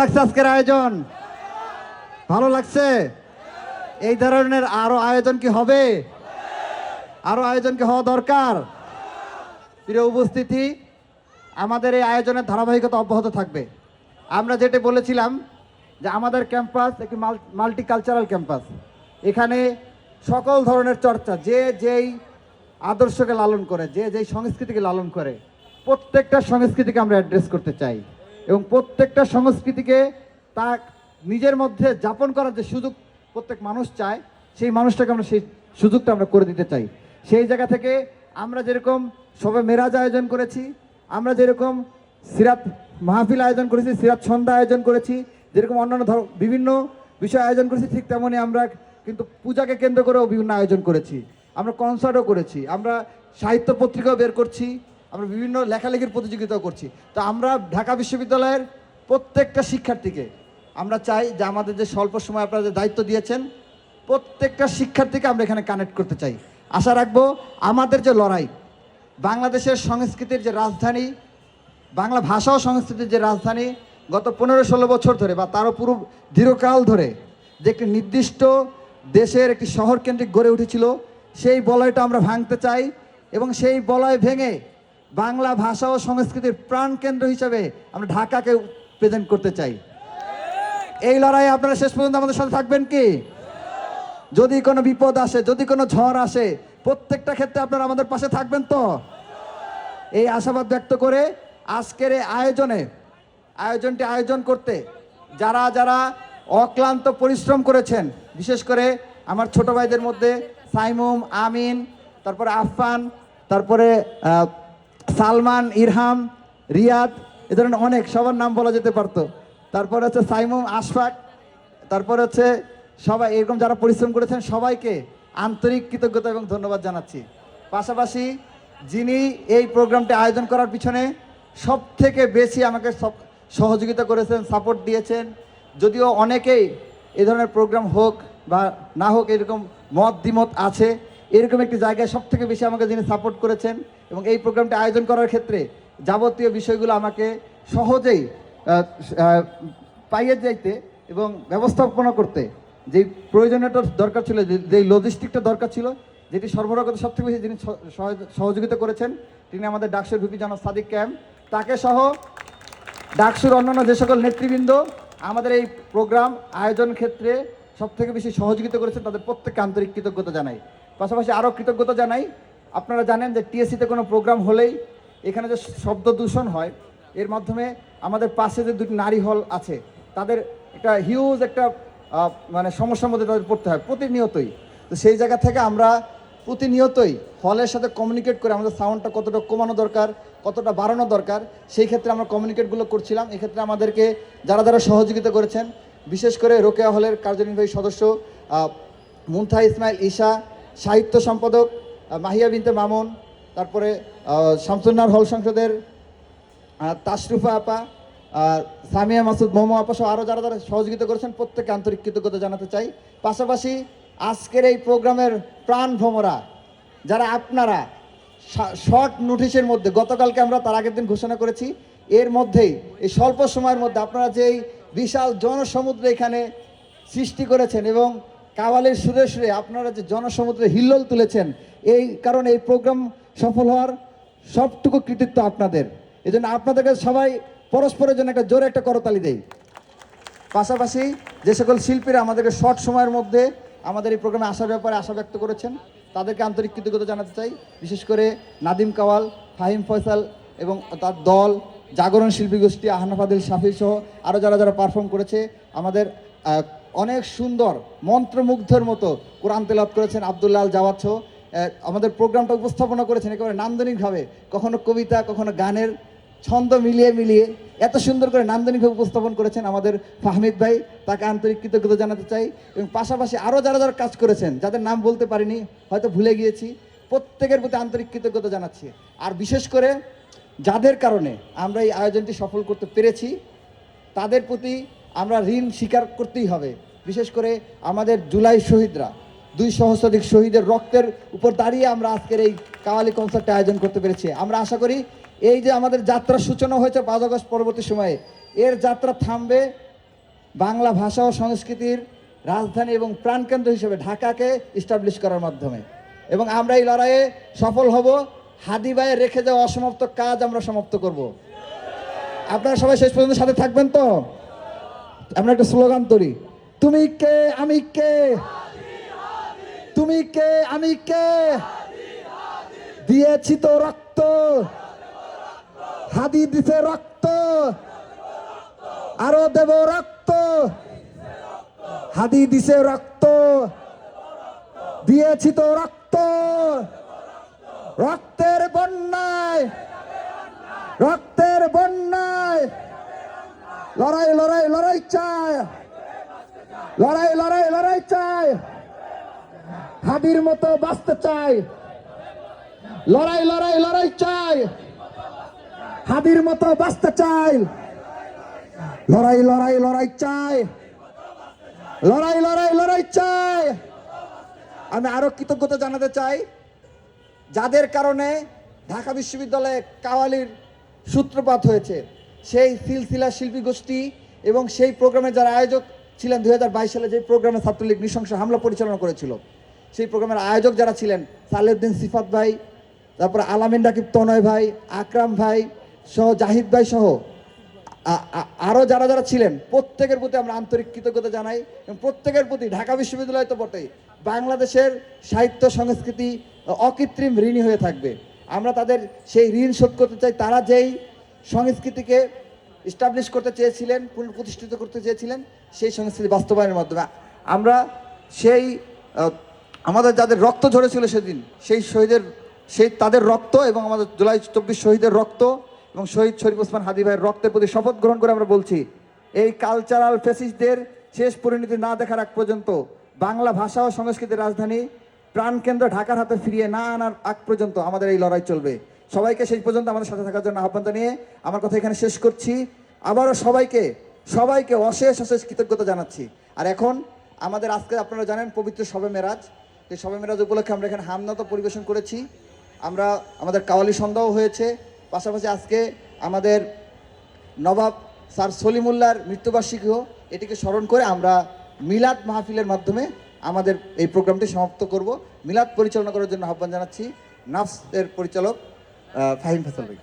লাগছে আজকের আয়োজন? ভালো লাগছে? এই ধরনের আরও আয়োজন কি হবে? আরও আয়োজন কি হওয়া দরকার? প্রিয় উপস্থিতি, আমাদের এই আয়োজনের ধারাবাহিকতা অব্যাহত থাকবে। আমরা যেটা বলেছিলাম যে আমাদের ক্যাম্পাস একটি মাল্টি কালচারাল ক্যাম্পাস। এখানে সকল ধরনের চর্চা, যে যেই আদর্শকে লালন করে, যে যেই সংস্কৃতিকে লালন করে, প্রত্যেকটা সংস্কৃতিকে আমরা অ্যাড্রেস করতে চাই। এবং প্রত্যেকটা সংস্কৃতিকে তা নিজের মধ্যে যাপন করার যে সুযোগ প্রত্যেক মানুষ চায়, সেই মানুষটাকে আমরা সেই সুযোগটা আমরা করে দিতে চাই। সেই জায়গা থেকে আমরা যেরকম সবে মেরাজ আয়োজন করেছি, আমরা যেরকম সিরাত মাহফিল আয়োজন করেছি, সিরাত সন্ধ্যা আয়োজন করেছি, যেরকম অন্যান্য ধর, বিভিন্ন বিষয় আয়োজন করেছি, ঠিক তেমনই আমরা কিন্তু পূজাকে কেন্দ্র করেও বিভিন্ন আয়োজন করেছি। আমরা কনসার্টও করেছি, আমরা সাহিত্য পত্রিকাও বের করছি। আমরা বিভিন্ন লেখালেখির প্রতিযোগিতাও করছি। তো আমরা ঢাকা বিশ্ববিদ্যালয়ের প্রত্যেকটা শিক্ষার্থীকে আমরা চাই যে আমাদের যে স্বল্প সময় আপনারা যে দায়িত্ব দিয়েছেন, প্রত্যেকটা শিক্ষার্থীকে আমরা এখানে কানেক্ট করতে চাই। আশা রাখব আমাদের যে লড়াই, বাংলাদেশের সংস্কৃতির যে রাজধানী, বাংলা ভাষা ও সংস্কৃতির যে রাজধানী, গত পনেরো ষোলো বছর ধরে বা তারও পুরো দীর্ঘকাল ধরে যে একটি নির্দিষ্ট দেশের একটি শহর কেন্দ্রিক গড়ে উঠেছিল, সেই বলয়টা আমরা ভাঙতে চাই এবং সেই বলয় ভেঙে বাংলা ভাষা ও সংস্কৃতির প্রাণকেন্দ্র হিসাবে আমরা ঢাকাকে প্রেজেন্ট করতে চাই। এই লড়াইয়ে আপনারা শেষ পর্যন্ত আমাদের সাথে থাকবেন কি? যদি কোনো বিপদ আসে, যদি কোনো ঝড় আসে, প্রত্যেকটা ক্ষেত্রে আপনারা আমাদের পাশে থাকবেন তো? এই আশাবাদ ব্যক্ত করে আজকের এই আয়োজনে, আয়োজনটি আয়োজন করতে যারা যারা অক্লান্ত পরিশ্রম করেছেন, বিশেষ করে আমার ছোট ভাইদের মধ্যে সাইমুম, আমিন, তারপরে আফফান, তারপরে সালমান, ইরহাম, রিয়াদ, এ ধরনের অনেক, সবার নাম বলা যেতে পারতো। তারপর হচ্ছে সাইমুম, আশফাক, তারপর হচ্ছে সবাই, এরকম যারা পরিশ্রম করেছেন সবাইকে আন্তরিক কৃতজ্ঞতা এবং ধন্যবাদ জানাচ্ছি। পাশাপাশি যিনি এই প্রোগ্রামটি আয়োজন করার পিছনে সব থেকে বেশি আমাকে সহযোগিতা করেছেন, সাপোর্ট দিয়েছেন। যদিও অনেকেই এ ধরনের প্রোগ্রাম হোক বা না হোক, এরকম মত দ্বিমত আছে এরকম একটি জায়গায় সব থেকে বেশি আমাকে যিনি সাপোর্ট করেছেন এবং এই প্রোগ্রামটি আয়োজন করার ক্ষেত্রে যাবতীয় বিষয়গুলো আমাকে সহজেই পাইয়ে যাইতে এবং ব্যবস্থাপনা করতে যে প্রয়োজনীয়টা দরকার ছিল যেই লজিস্টিকটা দরকার ছিল, যেটি সরবরাহ করতে সবথেকে বেশি যিনি সহ- সহযোগিতা করেছেন, তিনি আমাদের ডাকসুর ভিপি জনাব সাদিক ক্যাম্প তাকে সহ ডাকসুর অন্যান্য যে সকল নেতৃবৃন্দ আমাদের এই প্রোগ্রাম আয়োজন ক্ষেত্রে সব থেকে বেশি সহযোগিতা করেছেন, তাদের প্রত্যেককে আন্তরিক কৃতজ্ঞতা জানাই। পাশাপাশি আরও কৃতজ্ঞতা জানাই। আপনারা জানেন যে টিএসসিতে কোনো প্রোগ্রাম হলেই এখানে যে শব্দ দূষণ হয়, এর মাধ্যমে আমাদের পাশে যে দুটি নারী হল আছে, তাদের একটা হিউজ একটা মানে সমস্যার মধ্যে তাদের পড়তে হয় প্রতিনিয়তই। তো সেই জায়গা থেকে আমরা প্রতিনিয়তই হলের সাথে কমিউনিকেট করে আমাদের সাউন্ডটা কতটা কমানো দরকার, কতটা বাড়ানো দরকার, সেই ক্ষেত্রে আমরা কমিউনিকেটগুলো করছিলাম। এক্ষেত্রে আমাদেরকে যারা যারা সহযোগিতা করেছেন, বিশেষ করে রোকেয়া হলের কার্যনির্বাহী সদস্য মুনথা ইসমাইল ঈশা সাহিত্য সম্পাদক মাহিয়া বিনতে মামুন, তারপরে শামসুন্নার হল সংসদের তাশরুফা আপা সামিয়া মাসুদ মোমো আপা সহ আরও যারা যারা সহযোগিতা করেছেন, প্রত্যেককে আন্তরিক কৃতজ্ঞতা জানাতে চাই। পাশাপাশি আজকের এই প্রোগ্রামের প্রাণ ভ্রমরা যারা আপনারা শর্ট নোটিশের মধ্যে, গতকালকে আমরা তার আগের দিন ঘোষণা করেছি, এর মধ্যেই, এই স্বল্প সময়ের মধ্যে আপনারা যেই বিশাল জনসমুদ্র এখানে সৃষ্টি করেছেন এবং কাওয়ালের সুরে সুরে আপনারা যে জনসমুদ্রে হিল্লোল তুলেছেন, এই কারণে এই প্রোগ্রাম সফল হওয়ার সবটুকু কৃতিত্ব আপনাদের। এই জন্য আপনাদেরকে সবাই পরস্পরের জন্য একটা জোরে একটা করতালি দেই। পাশাপাশি যে সকল শিল্পীরা আমাদেরকে শর্ট সময়ের মধ্যে আমাদের এই প্রোগ্রামে আসার ব্যাপারে আশা ব্যক্ত করেছেন, তাদেরকে আন্তরিক কৃতজ্ঞতা জানাতে চাই। বিশেষ করে নাদিম কাওয়াল, ফাহিম ফয়সাল এবং তার দল, জাগরণ শিল্পী গোষ্ঠী, আহনাফ আদিল শাফি সহ আরও যারা যারা পারফর্ম করেছে, আমাদের অনেক সুন্দর, মন্ত্রমুগ্ধের মতো কোরআন তেলাত করেছেন জাওয়াত সহ। আমাদের প্রোগ্রামটা উপস্থাপনা করেছেন একেবারে নান্দনিকভাবে, কখনো কবিতা, কখনো গানের ছন্দ মিলিয়ে মিলিয়ে। এত সুন্দর করে নান্দনিকভাবে উপস্থাপন করেছেন আমাদের ফাহমিদ ভাই, তাকে আন্তরিক কৃতজ্ঞতা জানাতে চাই এবং পাশাপাশি আরও যারা যারা কাজ করেছেন, যাদের নাম বলতে পারিনি, হয়তো ভুলে গিয়েছি, প্রত্যেকের প্রতি আন্তরিক কৃতজ্ঞতা জানাচ্ছি। আর বিশেষ করে যাদের কারণে আমরা এই আয়োজনটি সফল করতে পেরেছি, তাদের প্রতি আমরা ঋণ স্বীকার করতেই হবে। বিশেষ করে আমাদের জুলাই শহীদরা, দুই সহস্রাধিক শহীদের রক্তের উপর দাঁড়িয়ে আমরা আজকের এই কাওয়ালি কনসার্টটা আয়োজন করতে পেরেছি। আমরা আশা করি এই যে আমাদের যাত্রার সূচনা হয়েছে পাঁচ আগস্ট পরবর্তী সময়ে, এর যাত্রা থামবে বাংলা ভাষা ও সংস্কৃতির রাজধানী এবং প্রাণকেন্দ্র হিসেবে ঢাকাকে ইস্টাবলিশ করার মাধ্যমে। এবং আমরা এই লড়াইয়ে সফল হব। হাদি ভাইয়ের রেখে যাওয়া অসমাপ্ত কাজ আমরা সমাপ্ত করব। আপনারা সবাই শেষ পর্যন্ত সাথে থাকবেন তো? আমরা একটা স্লোগান তৈরি তুমি কে? আমি কে? তুমি কে? আমি কে? দিয়েছি তো রক্ত। হাদি দিছে রক্ত। আরও দেব রক্ত। হাদি দিছে রক্ত। দিয়েছি তো রক্ত। রক্তের বন্যায়। রক্তের বন্যায়। লড়াই লড়াই লড়াই চায়। লড়াই লড়াই লড়াই চাই। হাদির মতো বাঁচতে চাই। লড়াই লড়াই লড়াই চাই। হাদির মতো বাঁচতে চাই। লড়াই লড়াই লড়াই চাই। লড়াই লড়াই লড়াই চাই। আমি আরও কৃতজ্ঞতা জানাতে চাই, যাদের কারণে ঢাকা বিশ্ববিদ্যালয়ে কাওয়ালির সূত্রপাত হয়েছে, সেই সিলসিলা শিল্পী গোষ্ঠী এবং সেই প্রোগ্রামে যারা আয়োজক ছিলেন দুই হাজার বাইশ সালে যে প্রোগ্রামে ছাত্রলীগ নৃশংস হামলা পরিচালনা করেছিল। সেই প্রোগ্রামের আয়োজক যারা ছিলেন, সালেউদ্দিন সিফাত ভাই, তারপর আলামিন রাকিব তনয় ভাই, আকরাম ভাই সহ জাহিদ ভাই সহ, আ- আ- যারা যারা ছিলেন, প্রত্যেকের প্রতি আমরা আন্তরিক কৃতজ্ঞতা জানাই এবং প্রত্যেকের প্রতি ঢাকা বিশ্ববিদ্যালয় তো বটেই, বাংলাদেশের সাহিত্য, সংস্কৃতি অকৃত্রিম ঋণী হয়ে থাকবে। আমরা তাদের সেই ঋণ শোধ করতে চাই, তারা যেই সংস্কৃতিকে ইস্টাবলিশ করতে চেয়েছিলেন, পুনঃপ্রতিষ্ঠিত করতে চেয়েছিলেন, সেই সংস্কৃতি বাস্তবায়নের মাধ্যমে। আমরা সেই আমাদের যাদের রক্ত ঝরেছিল সেদিন, সেই শহীদের, সেই তাদের রক্ত এবং আমাদের জুলাই চব্বিশ শহীদের রক্ত এবং শহীদ শরীফ ওসমান হাদি ভাইয়ের রক্তের প্রতি শপথ গ্রহণ করে আমরা বলছি, এই কালচারাল ফেসিসদের শেষ পরিণতি না দেখার আগ পর্যন্ত বাংলা ভাষা ও সংস্কৃতির রাজধানী প্রাণকেন্দ্র ঢাকার হাতে ফিরিয়ে না আনার আগ পর্যন্ত আমাদের এই লড়াই চলবে। সবাইকে শেষ পর্যন্ত আমাদের সাথে থাকার জন্য আহ্বান জানিয়ে আমার কথা এখানে শেষ করছি। আবারও সবাইকে সবাইকে অশেষ অশেষ কৃতজ্ঞতা জানাচ্ছি। আর এখন আমাদের আজকে আপনারা জানেন পবিত্র শবে মেরাজ। এই শবে মেরাজ উপলক্ষে আমরা এখানে হামনাত পরিবেশন করেছি। আমরা, আমাদের কাওয়ালি সন্ধ্যাও হয়েছে। পাশাপাশি আজকে আমাদের নবাব স্যার সলিমুল্লার মৃত্যুবার্ষিকীও এটিকে স্মরণ করে আমরা মিলাদ মাহফিলের মাধ্যমে আমাদের এই প্রোগ্রামটি সমাপ্ত করব। মিলাদ পরিচালনা করার জন্য আহ্বান জানাচ্ছি। নাফস এর পরিচালক আহ, ফাহিম ফেসল ভাই